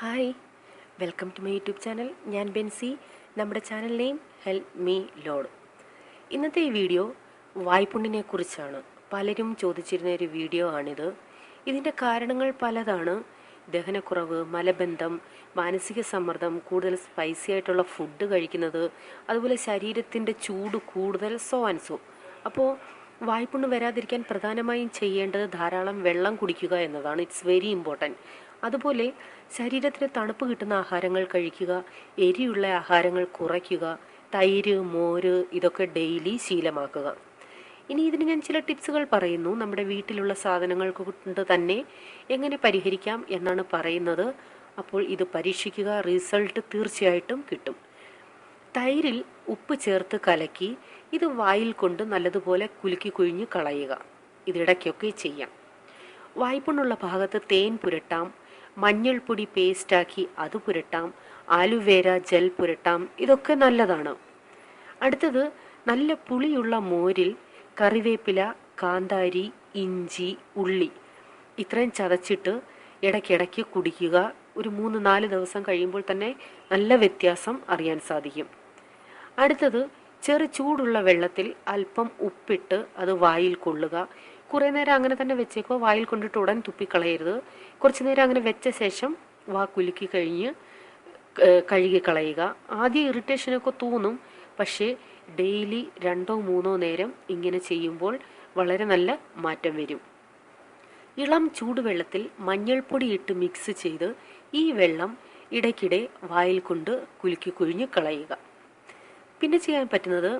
Hi. Welcome to my YouTube channel. ഞാൻ ബെൻസി. നമ്മുടെ channel name help me lord. ഇന്നത്തെ ഈ വീഡിയോ വായ്പുണ്ണിനെ കുറിച്ചാണ്. പലരും ചോദിച്ചിരുന്ന ഒരു വീഡിയോ ആണിത്. ഇതിന്റെ കാരണങ്ങൾ പലതാണ്. ദഹനക്കുറവ് മലബന്ധം മാനസിക സമ്മർദ്ദം കൂടുതൽ സ്പൈസി ആയിട്ടുള്ള ഫുഡ് കഴിക്കുന്നത് അതുപോലെ ശരീരത്തിന്റെ ചൂട് കൂടുതൽ സോ ആൻഡ് സോ അപ്പോൾ വായ്പുണ്ണ് വരാതിരിക്കാൻ പ്രധാനമായും ചെയ്യേണ്ടത് ധാരാളം വെള്ളം കുടിക്കുക എന്നതാണ്. ഇറ്റ്സ് വെരി ഇമ്പോർട്ടന്റ് അതുപോലെ ശരീരത്തിന് തണുപ്പ് കിട്ടുന്ന ആഹാരങ്ങൾ കഴിക്കുക എരിയുള്ള ആഹാരങ്ങൾ കുറയ്ക്കുക തൈര് മോര് ഇതൊക്കെ ഡെയിലി ശീലമാക്കുക. ഇനി ഇതിന് ഞാൻ ചില ടിപ്സുകൾ പറയുന്നു. നമ്മുടെ വീട്ടിലുള്ള സാധനങ്ങൾ കൊണ്ട് തന്നെ എങ്ങനെ പരിഹരിക്കാം എന്നാണ് പറയുന്നത്. അപ്പോൾ ഇത് പരീക്ഷിക്കുക റിസൾട്ട് തീർച്ചയായിട്ടും കിട്ടും. തൈരിൽ ഉപ്പ് ചേർത്ത് കലക്കി ഇത് വായിൽ കൊണ്ട് നല്ലതുപോലെ കുലുക്കി കുഴിഞ്ഞ് കളയുക. ഇതിടയ്ക്കൊക്കെ ചെയ്യാം. വായ്പുണ്ണുള്ള ഭാഗത്ത് തേൻ പുരട്ടാം. മഞ്ഞൾപ്പൊടി പേസ്റ്റാക്കി അത് പുരട്ടാം ആലുവേര ജെൽ പുരട്ടാം ഇതൊക്കെ നല്ലതാണ്. അടുത്തത് നല്ല പുളിയുള്ള മോരിൽ കറിവേപ്പില കാന്താരി ഇഞ്ചി ഉള്ളി ഇത്രയും ചതച്ചിട്ട് ഇടയ്ക്കിടയ്ക്ക് കുടിക്കുക. ഒരു മൂന്ന് നാല് ദിവസം കഴിയുമ്പോൾ തന്നെ നല്ല വ്യത്യാസം അറിയാൻ സാധിക്കും. അടുത്തത് ചെറു ചൂടുള്ള വെള്ളത്തിൽ അല്പം ഉപ്പിട്ട് അത് വായിൽ കൊള്ളുക. കുറേ നേരം അങ്ങനെ തന്നെ വെച്ചേക്കുക വായിൽ കൊണ്ടിട്ട് ഉടൻ തുപ്പിക്കളയരുത്. കുറച്ച് നേരം അങ്ങനെ വെച്ച ശേഷം വാ കുലുക്കി കഴിഞ്ഞ് കഴുകി കളയുക. ആദ്യം ഇറിറ്റേഷനൊക്കെ തോന്നും. പക്ഷേ ഡെയിലി രണ്ടോ മൂന്നോ നേരം ഇങ്ങനെ ചെയ്യുമ്പോൾ വളരെ നല്ല മാറ്റം വരും. ഇളം ചൂടുവെള്ളത്തിൽ മഞ്ഞൾപ്പൊടി ഇട്ട് മിക്സ് ചെയ്ത് ഈ വെള്ളം ഇടയ്ക്കിടെ വായിൽ കൊണ്ട് കുലുക്കി കുഴിഞ്ഞ് കളയുക. പിന്നെ ചെയ്യാൻ പറ്റുന്നത്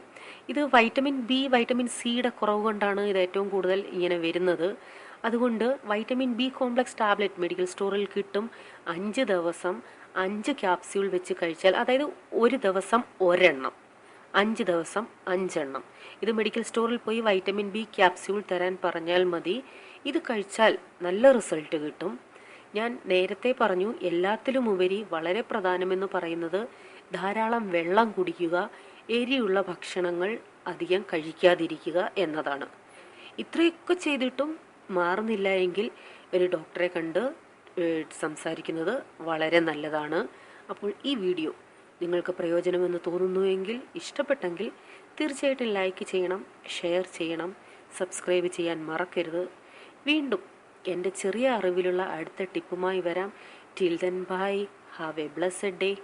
ഇത് വൈറ്റമിൻ ബി വൈറ്റമിൻ സിയുടെ കുറവ് കൊണ്ടാണ് ഇത് ഏറ്റവും കൂടുതൽ ഇങ്ങനെ വരുന്നത്. അതുകൊണ്ട് vitamin B complex tablet medical സ്റ്റോറിൽ കിട്ടും അഞ്ച് ദിവസം അഞ്ച് ക്യാപ്സ്യൂൾ വെച്ച് കഴിച്ചാൽ അതായത് ഒരു ദിവസം ഒരെണ്ണം. അഞ്ച് ദിവസം അഞ്ചെണ്ണം. ഇത് മെഡിക്കൽ സ്റ്റോറിൽ പോയി വൈറ്റമിൻ ബി ക്യാപ്സ്യൂൾ തരാൻ പറഞ്ഞാൽ മതി. ഇത് കഴിച്ചാൽ നല്ല റിസൾട്ട് കിട്ടും. ഞാൻ നേരത്തെ പറഞ്ഞു എല്ലാത്തിലും ഉപരി വളരെ പ്രധാനമെന്ന് പറയുന്നത് ധാരാളം വെള്ളം കുടിക്കുക എരിയുള്ള ഭക്ഷണങ്ങൾ അധികം കഴിക്കാതിരിക്കുക എന്നതാണ്. ഇത്രയൊക്കെ ചെയ്തിട്ടും മാറുന്നില്ല എങ്കിൽ ഒരു ഡോക്ടറെ കണ്ട് സംസാരിക്കുന്നത് വളരെ നല്ലതാണ്. അപ്പോൾ ഈ വീഡിയോ നിങ്ങൾക്ക് പ്രയോജനമെന്ന് തോന്നുന്നുവെങ്കിൽ ഇഷ്ടപ്പെട്ടെങ്കിൽ തീർച്ചയായിട്ടും ലൈക്ക് ചെയ്യണം ഷെയർ ചെയ്യണം സബ്സ്ക്രൈബ് ചെയ്യാൻ മറക്കരുത്. വീണ്ടും എന്റെ ചെറിയ അറിവിലുള്ള അടുത്ത ടിപ്പുമായി വരാം. Till then bye. Have a blessed day.